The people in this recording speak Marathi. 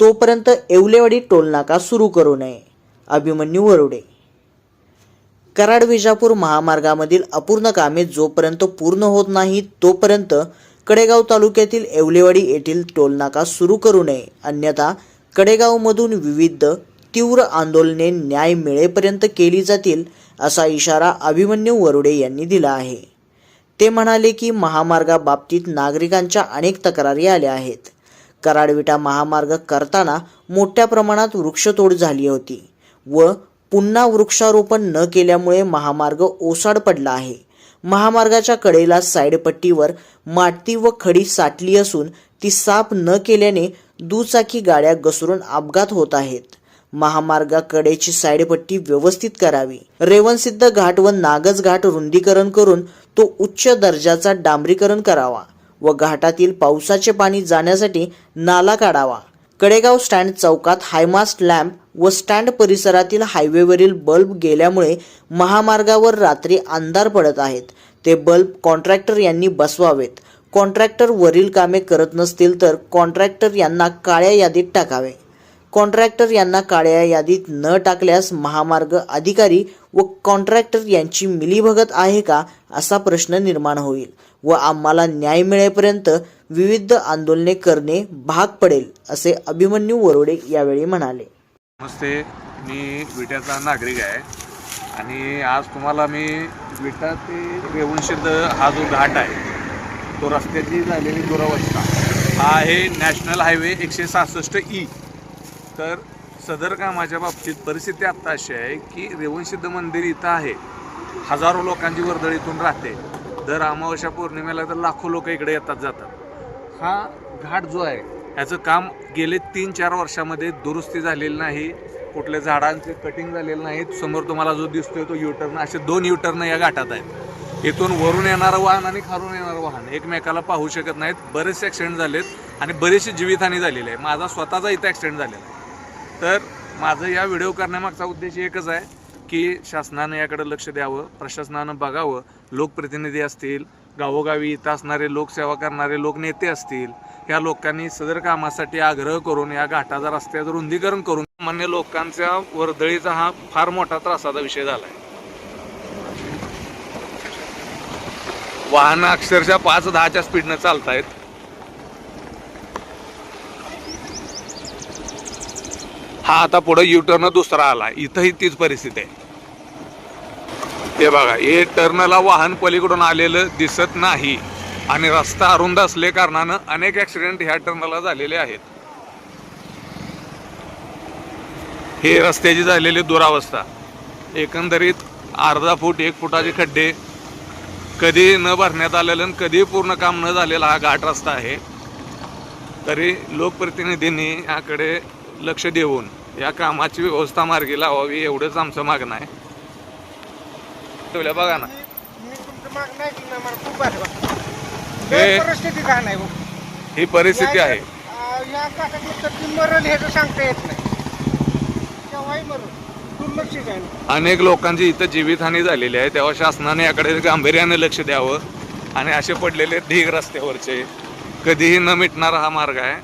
तोपर्यंत येवलेवाडी टोलनाका सुरू करू नये. अभिमन्यू वरुडे. कराड विजापूर महामार्गामधील अपूर्ण कामे जोपर्यंत पूर्ण होत नाही तोपर्यंत कडेगाव तालुक्यातील येवलेवाडी येथील टोलनाका सुरू करू नये. अन्यथा कडेगावमधून विविध तीव्र आंदोलने न्याय मिळेपर्यंत केली जातील असा इशारा अभिमन्यू वरुडे यांनी दिला आहे. ते म्हणाले की महामार्गाबाबतीत नागरिकांच्या अनेक तक्रारी आल्या आहेत. कराडविटा महामार्ग करताना मोठ्या प्रमाणात वृक्षतोड झाली होती व पुन्हा वृक्षारोपण न केल्यामुळे महामार्ग ओसाड पडला आहे. महामार्गाच्या कडेला साईडपट्टीवर माती व खडी साठली असून ती साफ न केल्याने दुचाकी गाड्या घसरून अपघात होत आहेत. महामार्गाकडेची साईडपट्टी व्यवस्थित करावी. रेवणसिद्ध घाट व नागज घाट रुंदीकरण करून तो उच्च दर्जाचा डांबरीकरण करावा. व घाटातील पावसाचे पाणी जाण्यासाठी नाला काढावा. कडेगाव स्टँड चौकात हायमास्ट लॅम्प व स्टँड परिसरातील हायवेवरील बल्ब गेल्यामुळे महामार्गावर रात्री अंधार पडत आहेत. ते बल्ब कॉन्ट्रॅक्टर यांनी बसवावेत. कॉन्ट्रॅक्टर वरील कामे करत नसतील तर कॉन्ट्रॅक्टर यांना काळ्या यादीत टाकावे. कॉन्ट्रॅक्टर यांना काळ्या यादीत न टाकल्यास महामार्ग अधिकारी व कॉन्ट्रॅक्टर यांची मिलीभगत आहे का असा प्रश्न निर्माण होईल व आम्हाला न्याय मिळेपर्यंत विविध आंदोलने करणे भाग पडेल असे अभिमन्यू वरोडे यावेळी म्हणाले. नमस्ते मी विट्याचा नागरिक आहे आणि आज तुम्हाला मी विटा ते रेवणशेद हा जो घाट आहे तो रस्त्याची झालेली दुरावस्था हा आहे नॅशनल हायवे एकशे सहासष्ट ई. तर सदर कामाच्या बाबतीत परिस्थिती आत्ता अशी आहे की रेवणसिद्ध मंदिर इथं आहे. हजारो लोकांची वर्दळ इथून राहते. दर अमावस्या पौर्णिमेला तर लाखो लोक इकडे येतात जातात. हा घाट जो आहे ह्याचं काम गेले तीन चार वर्षामध्ये दुरुस्ती झालेली नाही कुठल्या झाडांचे कटिंग झालेलं नाही. समोर तुम्हाला जो दिसतोय तो युटर्न असे दोन युटर्न या घाटात आहेत. इथून वरून येणारं वाहन आणि खालून येणारं वाहन एकमेकाला पाहू शकत नाहीत. बरेचसे ॲक्सिडेंट झालेत आणि बरीचशी जीवितहानी झालेली आहे. माझा स्वतःचा इथं ॲक्सिडेंट झालेला आहे. तर माझं या व्हिडिओ करण्यामागचा उद्देश एकच आहे की शासनानं याकडे लक्ष द्यावं प्रशासनानं बघावं. लोकप्रतिनिधी असतील गावोगावी इथं असणारे लोकसेवा करणारे लोकनेते असतील या लोकांनी सदर कामासाठी आग्रह करून या घाटाचा रस्त्याचं रुंदीकरण करून सामान्य लोकांच्या वर्दळीचा हा फार मोठा त्रासाचा विषय झाला आहे वाहनं अक्षरशः पाच दहाच्या स्पीडनं चालत आहेत हा आता पुढे युटर्न दुसरा आला. इथंही तीच परिस्थिती आहे. ते बघा हे टर्नला वाहन पलीकडून आलेलं दिसत नाही. आणि रस्ता अरुंद असले कारणानं अनेक ॲक्सिडेंट ह्या टर्नला झालेले आहेत. हे रस्त्याची झालेली दुरावस्था. एकंदरीत अर्धा फूट एक फुटाचे खड्डे कधी न भरण्यात आलेलं आणि कधी पूर्ण काम न झालेला हा घाट रस्ता आहे. तरी लोकप्रतिनिधींनी याकडे लक्ष देऊन या कामाची व्यवस्था मार्गी लावावी एवढंच आमचं मागणं आहे. ठेवल्या बघा ना. हे- परिस्थिती आहे हो. परिस्थिती आहे. अनेक लोकांची इथं जीवितहानी झालेली आहे. तेव्हा शासनाने याकडे गांभीर्याने लक्ष द्यावं आणि असे पडलेले ढीग रस्त्यावरचे. कधीही न मिटणारा हा मार्ग आहे.